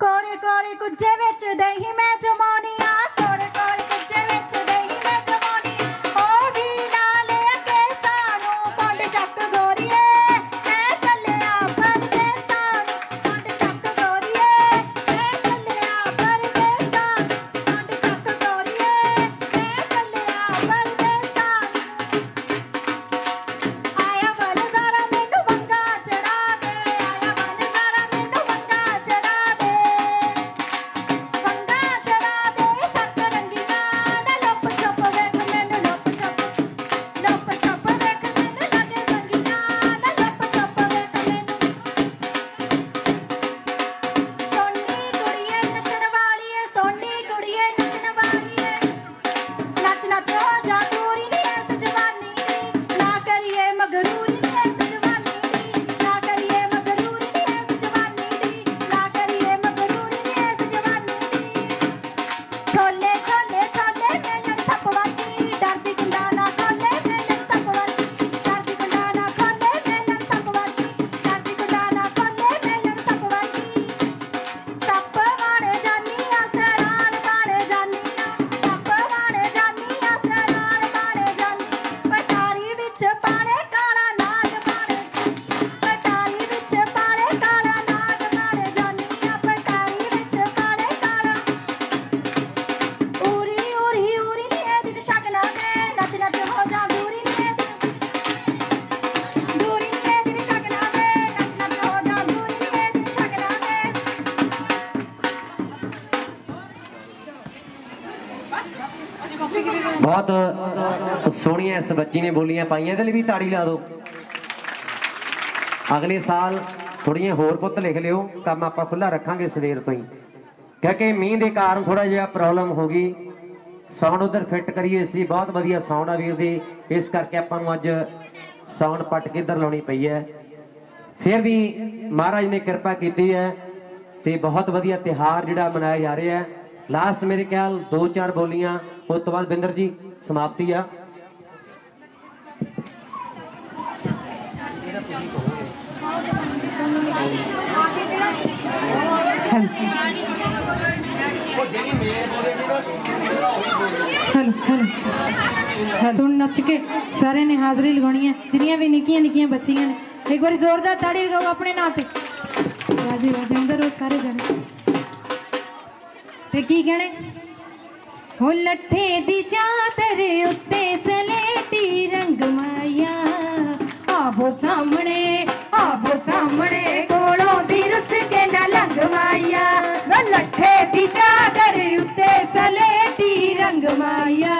ਕੋਰੇ ਕੋਰੇ ਕੁੱਜੇ ਵਿੱਚ ਦਹੀਂ ਮੈਂ ਜਮਾਉਣੀਆਂ ਕੋਰੇ ਕੋਰੇ ਕੁੱਜੇ ਵਿੱਚ ਦਹੀਂ ਬਹੁਤ ਸੋਹਣੀਆਂ ਇਸ ਬੱਚੀ ਨੇ ਬੋਲੀਆਂ ਪਾਈਆਂ ਇਹਦੇ ਲਈ ਵੀ ਤਾੜੀ ਲਾ ਦਿਓ। ਅਗਲੇ ਸਾਲ ਥੋੜੀਆਂ ਹੋਰ ਪੁੱਤ ਲਿਖ ਲਿਓ, ਕੰਮ ਆਪਾਂ ਖੁੱਲਾ ਰੱਖਾਂਗੇ ਸਵੇਰ ਤੋਂ ਹੀ। ਕਿਉਂਕਿ ਮੀਂਹ ਦੇ ਕਾਰਨ ਥੋੜਾ ਜਿਹਾ ਪ੍ਰੋਬਲਮ ਹੋ ਗਈ। ਸਾਊਂਡ ਉਧਰ ਫਿੱਟ ਕਰੀਏ ਸੀ ਬਹੁਤ ਵਧੀਆ ਸਾਊਂਡ ਆ ਵੀਰ ਦੀ। ਇਸ ਕਰਕੇ ਆਪਾਂ ਨੂੰ ਅੱਜ ਸਾਊਂਡ ਪੱਟ ਕੇ ਇੱਧਰ ਲਾਉਣੀ ਪਈ ਹੈ। ਫਿਰ ਵੀ ਮਹਾਰਾਜ ਨੇ ਕਿਰਪਾ ਕੀਤੀ ਹੈ ਤੇ ਬਹੁਤ ਵਧੀਆ ਤਿਹਾਰ ਜਿਹੜਾ ਮਨਾਇਆ ਜਾ ਰਿਹਾ ਹੈ। ਲਾਸਟ ਮੇਰੇ ਖਿਆਲ ਦੋ ਚਾਰ ਬੋਲੀਆਂ ਉਸ ਤੋਂ ਬਾਅਦ ਬਿੰਦਰ ਜੀ, ਸਮਾਪਤੀ ਆ। ਹੈਲੋ ਹੈਲੋ ਤੂੰ ਨੱਚ ਕੇ ਸਾਰੇ ਨੇ ਹਾਜ਼ਰੀ ਲਗਾਉਣੀ ਹੈ। ਜਿੰਨੀਆਂ ਵੀ ਨਿੱਕੀਆਂ ਨਿੱਕੀਆਂ ਬੱਚੀਆਂ ਨੇ। ਇੱਕ ਵਾਰੀ ਜ਼ੋਰਦਾਰ ਤਾੜੀ ਲਗਾਓ ਆਪਣੇ ਨਾਂ ਤੇ। ਰਾਜੀ ਰਾਜੀ, ਅੰਦਰ ਉਹ ਸਾਰੇ ਜਣੇ। ਤੇ ਕੀ ਕਹਿਣੇ? ਹੋ ਲੱਠੇ ਦੀ ਚਾਦਰ ਉੱਤੇ ਸਲੇਟੀ ਰੰਗ ਮਾਇਆ। ਆਵੋ ਸਾਹਮਣੇ ਆਵੋ ਸਾਹਮਣੇ ਕੋਲੋਂ ਦੀ ਰੁੱਸ ਕੇ ਨਾ ਲੰਗ ਮਾਇਆ। ਲੱਠੇ ਦੀ ਚਾਦਰ ਉੱਤੇ ਸਲੇਟੀ ਰੰਗ ਮਾਇਆ।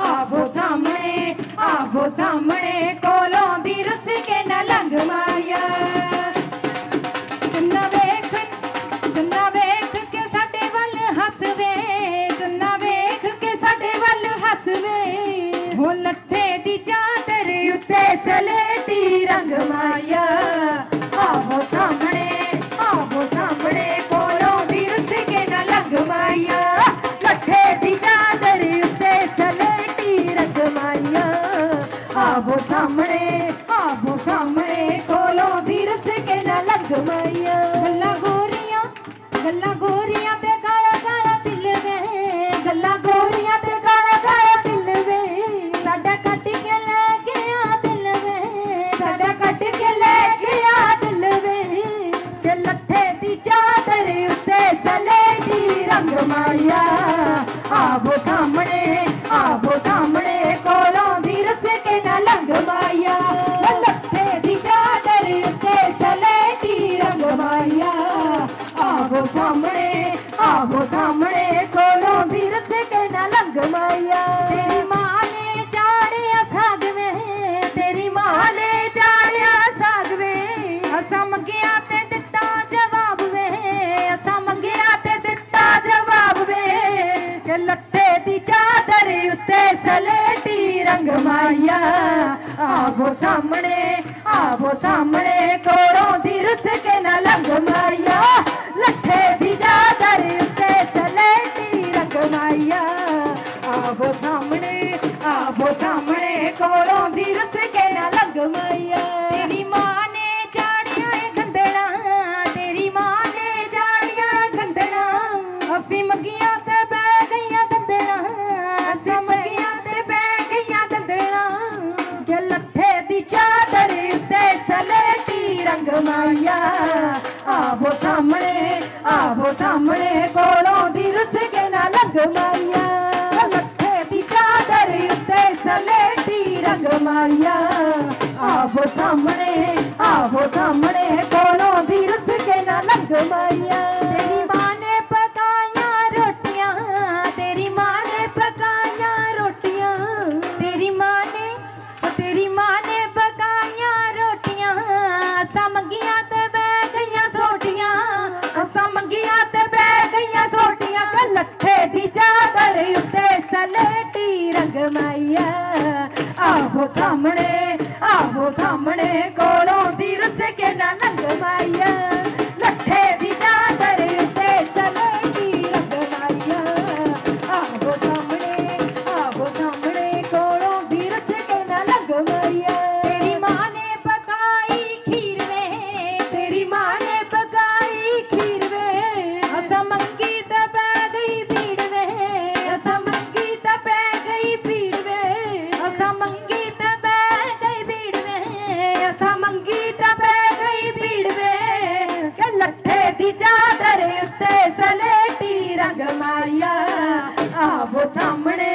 ਆਵੋ ਸਾਹਮਣੇ ਆਵੋ ਸਾਹਮਣੇ ਕੋਲੋਂ ਦੀ ਰੁੱਸ ਕੇ ਨਾ ਲੰਗ ਮਾਇਆ। ਵੇਖ ਚੰਨਾ ਵੇਖ ਵੱਲ ਹੱਸਵੇ। ਹੋ ਲੱਠੇ ਦੀ ਚਾਦਰ ਉੱਤੇ ਸਲੇਟੀ ਰੰਗ ਮਾਇਆ। ਆਹੋ ਸਾਹਮਣੇ ਆਹੋ ਸਾਹਮਣੇ ਕੋਲੋਂ ਦੀ ਰੁੱਸ ਕੇ ਨਾ ਲੰਗ ਮਾਇਆ। ਲੱਥੇ ਦੀ ਚਾਦਰ ਉੱਤੇ ਸਲੇਟੀ ਰੰਗ ਮਾਇਆ। ਆਹੋ ਸਾਹਮਣੇ ਮਾਇਆ ਆਵੋ ਸਾਹਮਣੇ ਆਵੋ ਸਾਹਮਣੇ ਕੋਲੋਂ ਦੀ ਰਸ ਕੇ ਨਾ ਲੰਗ ਮਾਇਆ ਲੱਥੇ ਦੀ ਚਾਦਰ ਉੱਤੇ ਸਲੇਟੀ ਰੰਗ ਮਾਇਆ ਆਵੋ ਸਾਹਮਣੇ ਆਵੋ ਸਾਹਮਣੇ ਕੋਲੋਂ ਦੀ ਰਸ ਕੇ ਨਾ ਲੰਗ ਮਾਇਆ ਦੀ ਚਾਦਰ ਉੱਤੇ ਸਲੇਟੀ ਰੰਗ ਮਾਇਆ। ਆਵੋ ਸਾਹਮਣੇ ਆਵੋ ਸਾਹਮਣੇ ਕੋਲੋਂ ਦੀ ਰੁੱਸ ਕੇ ਨਾ ਲੰਗ ਮਾਇਆ। ਲੱਠੇ ਦੀ ਚਾਦਰ ਉੱਤੇ ਸਲੇਟੀ ਰੰਗ ਮਾਇਆ। ਆਵੋ ਸਾਹਮਣੇ ਆਵੋ ਸਾਹਮਣੇ ਕੋਲੋਂ ਦੀ ਰੁੱਸ ਕੇ ਨਾ ਲੰਗ ਮਾਇਆ ਆਇਆ ਆਵੋ ਸਾਹਮਣੇ ਆਵੋ ਸਾਹਮਣੇ, ਕੋਲੋਂ ਦੀ ਰਸ ਕੇ ਨਾ ਲੱਗ ਮਾਰੀਆ। ਲੱਖੇ ਦੀ ਚਾਦਰ ਉੱਤੇ ਸਲੇਟੀ ਰੰਗ ਮਾਰੀਆ। ਸਾਹਮਣੇ, ਆਵੋ ਸਾਹਮਣੇ, ਕੋਲੋਂ ਦੀ ਰਸ ਕੇ ਨਾ ਲੱਗ ਮਾਰੀਆ। ਜਗਮਾਈਆ। ਆਹੋ ਸਾਹਮਣੇ ਆਹੋ ਸਾਹਮਣੇ ਕੋਲੋਂ ਦੀ ਰਸ ਕੇ ਨਾ ਲੰਘ ਮਾਈਆ आया आवो सामने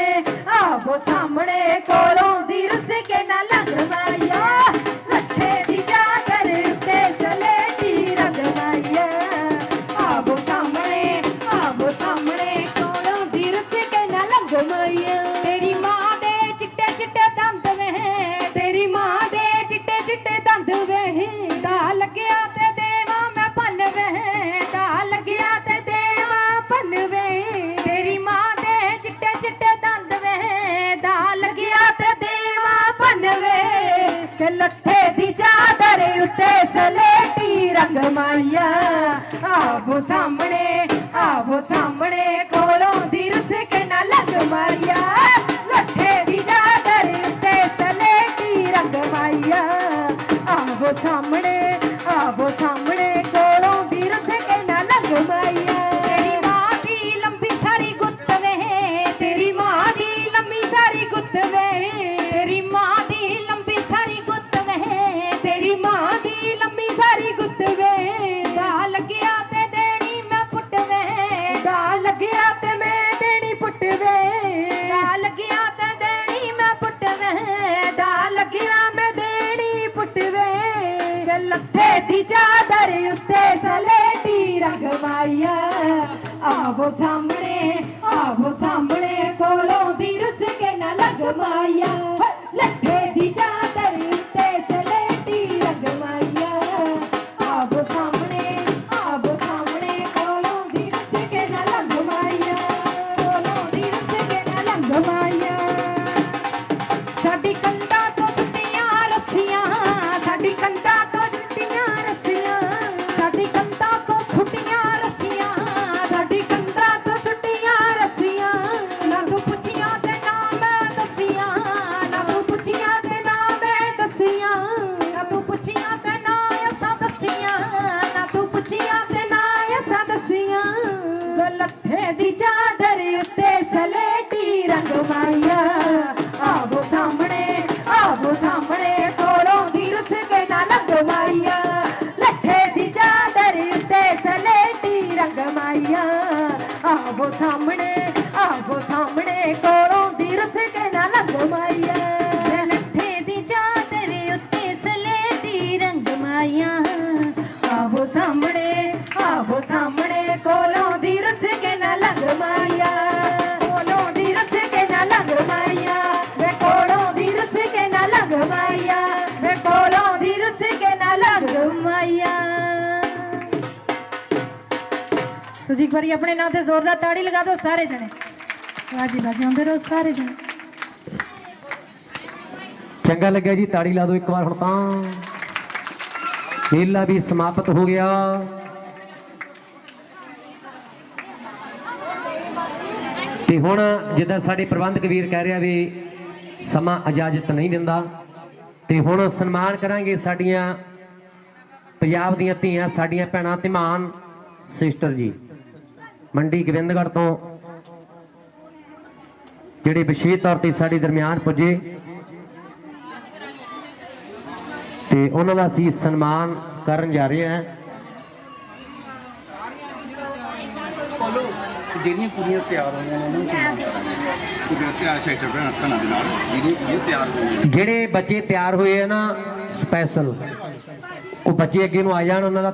માયા આવો સાંભળે આવો સાંભળે सलेटी रंग माइया आवो सामने आवो सामने Yeah. ਸੋ ਜੀ ਇੱਕ ਵਾਰੀ ਆਪਣੇ ਨਾਂ ਤੇ ਜ਼ੋਰ ਜ਼ੋਰਦਾਰ ਤਾੜੀ ਲਗਾ ਦਿਓ ਸਾਰੇ ਜਣੇ। ਵਾਹ ਜੀ ਵਾਹ ਜੀ, ਆਉਂਦੇ ਸਾਰੇ ਜਣੇ। ਚੰਗਾ ਲੱਗਿਆ ਜੀ, ਤਾੜੀ ਲਾ ਦਿਓ ਇੱਕ ਵਾਰ ਹੁਣ ਤਾਂ। ਮੇਲਾ ਵੀ ਸਮਾਪਤ ਹੋ ਗਿਆ। ਤੇ ਹੁਣ ਜਿੱਦਾਂ ਸਾਡੇ ਪ੍ਰਬੰਧਕ ਵੀਰ ਕਹਿ ਰਿਹਾ ਵੀ ਸਮਾਂ ਇਜਾਜ਼ਤ ਨਹੀਂ ਦਿੰਦਾ, ਤੇ ਹੁਣ ਸਨਮਾਨ ਕਰਾਂਗੇ ਸਾਡੀਆਂ ਪੰਜਾਬ ਦੀਆਂ ਧੀਆਂ, ਸਾਡੀਆਂ ਭੈਣਾਂ ਤੇ ਮਾਨ ਸਿਸਟਰ ਜੀ। ਮੰਡੀ ਗਵਿੰਦਗੜ ਤੋਂ ਜਿਹੜੇ ਵਿਸ਼ੇਸ਼ ਤੌਰ ਤੇ ਸਾਡੇ ਦਰਮਿਆਨ ਪੁੱਜੇ ਤੇ ਉਹਨਾਂ ਦਾ ਅਸੀਂ ਸਨਮਾਨ ਕਰਨ ਜਾ ਰਹੇ ਹਾਂ। ਜਿਹੜੀਆਂ ਜਿਹੜੇ ਬੱਚੇ ਤਿਆਰ ਹੋਏ ਆ ਨਾ ਸਪੈਸ਼ਲ ਉਹ ਬੱਚੇ ਅੱਗੇ ਨੂੰ ਆ ਜਾਣ ਉਹਨਾਂ ਦਾ